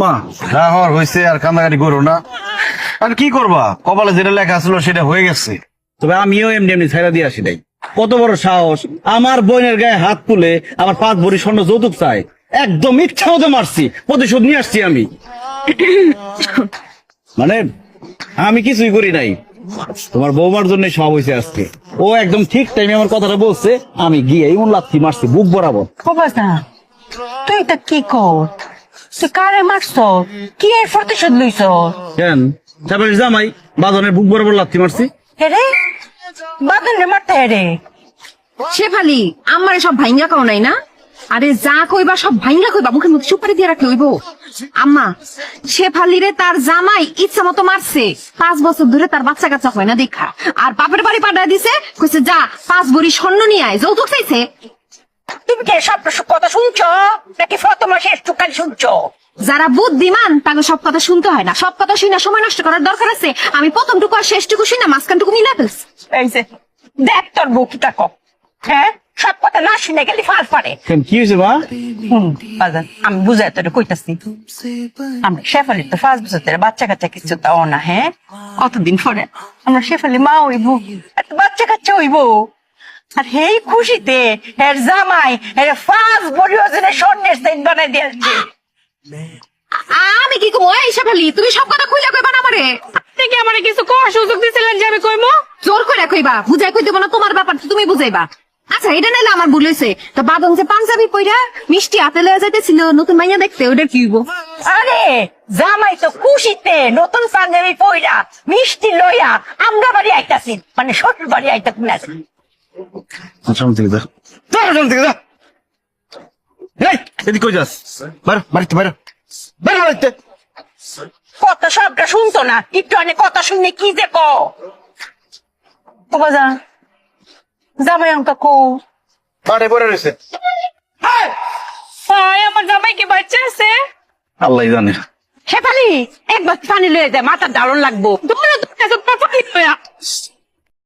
মা। যা হওয়ার হয়েছে আর কান্দাকাটি করো না। আর কি করবা? কপালে যেটা লেখা ছিল সেটা হয়ে গেছে। তবে আমিও এমনি এমনি ছেড়া দিয়ে আসি নাই। কত বড় সাহস। আমার বোনের গায়ে হাত তুলে আমার পাঁচ ভরি স্বর্ণ যৌতুক চাই। একদম ইচ্ছা মতো মারছি। প্রতিশোধ নিয়ে আসছি আমি। মানে আমি কিছুই করি নাই। তোমার বৌমার জন্য সব হয়েছে আজকে। ও একদম ঠিক টাইমে আমার কথাটা বলছে আমি গিয়ে এমন লাথি মারছি বুক বরাবর তুই এটা কি কর? তুই কারে মারছ? কি এর প্রতিশোধ লইছ? কেন? তারপরে জামাই বাদনের বুক বরাবর লাথি মারছি। হেরে? বাদন রে মারতে হেরে? শেফালি আমার সব ভাইঙ্গা কাও নাই না? আরে যা কইবা সব ভাইঙ্গা কইবা মুখের মধ্যে সুপারি দিয়ে রাখলে হইব। আম্মা শেফালি রে তার জামাই ইচ্ছা মতো মারছে। পাঁচ বছর ধরে তার বাচ্চা কাচ্চা হয় না দেখা। আর বাপের বাড়ি পাঠায় দিছে কইছে যা পাঁচ বড়ি স্বর্ণ নিয়ে আয়। যৌতুক চাইছে। তুমি কি সব কথা শুনছ? নাকি ফতমা শেষ টুকালি শুনছ? যারা বুদ্ধিমান তাকে সব কথা শুনতে হয় না। সব কথা শুনে সময় নষ্ট করার দরকার আছে। আমি প্রথমটুকু আর শেষটুকু শুনে মাঝখানটুকু মিলা ফেলছি। এই যে দেখ তোর বউ কি তাকো হ্যাঁ? সব কথা না শুনে গেলে ফাল পারে কি হয়েছে মা? বাজান, আমি বুঝাই তোর কইতাছি। আমরা শেফালির তো পাঁচ বছর ধরে বাচ্চা কাচ্চা কিছু তাও না হ্যাঁ? অতদিন পরে আমরা শেফালি মা হইব এত বাচ্চা কাচ্চা হইব। আর হেই খুশিতে এর জামাই এর স্বর্ণের সেট বানাই দিয়েছে আমি কি কমো? এই শেফালি তুমি সব কথা খুইলা কইবা না আমারে? আপনি কি আমার কিছু সুযোগ দিছিলেন যে আমি কইমো? জোর কইবা বুঝাই তোমার ব্যাপার তুমি বুঝাইবা। আচ্ছা এটা নাইলে আমার ভুল হয়েছে তো বাদন যে পাঞ্জাবি পইরা মিষ্টি হাতে লয়ে যাইতেছিল নতুন মাইয়া দেখতে ওটা কি আরে জামাই তো খুশিতে নতুন পাঞ্জাবি পইরা মিষ্টি লইয়া আমরা বাড়ি আইতাছি মানে শ্বশুর বাড়ি আইতাছি। না সামনে থেকে যা যা, সামনে থেকে যা এই এদিক কই যাস? বাইর বাড়িতে বাইর বাইর বাড়িতে। কথা সবটা শুনতো না? একটু অনেক কথা শুনলে কি যে কো ও বাজা জামাই অঙ্কা কো বাড়ি রয়েছে। হায় আমার জামাই কি বাচ্চা আছে? আল্লাহ জানে। শেফালি একবার পানি লয়ে যায় মাথার দারুণ লাগবো। দৌড়ে দৌড়ে তো পানি লয়া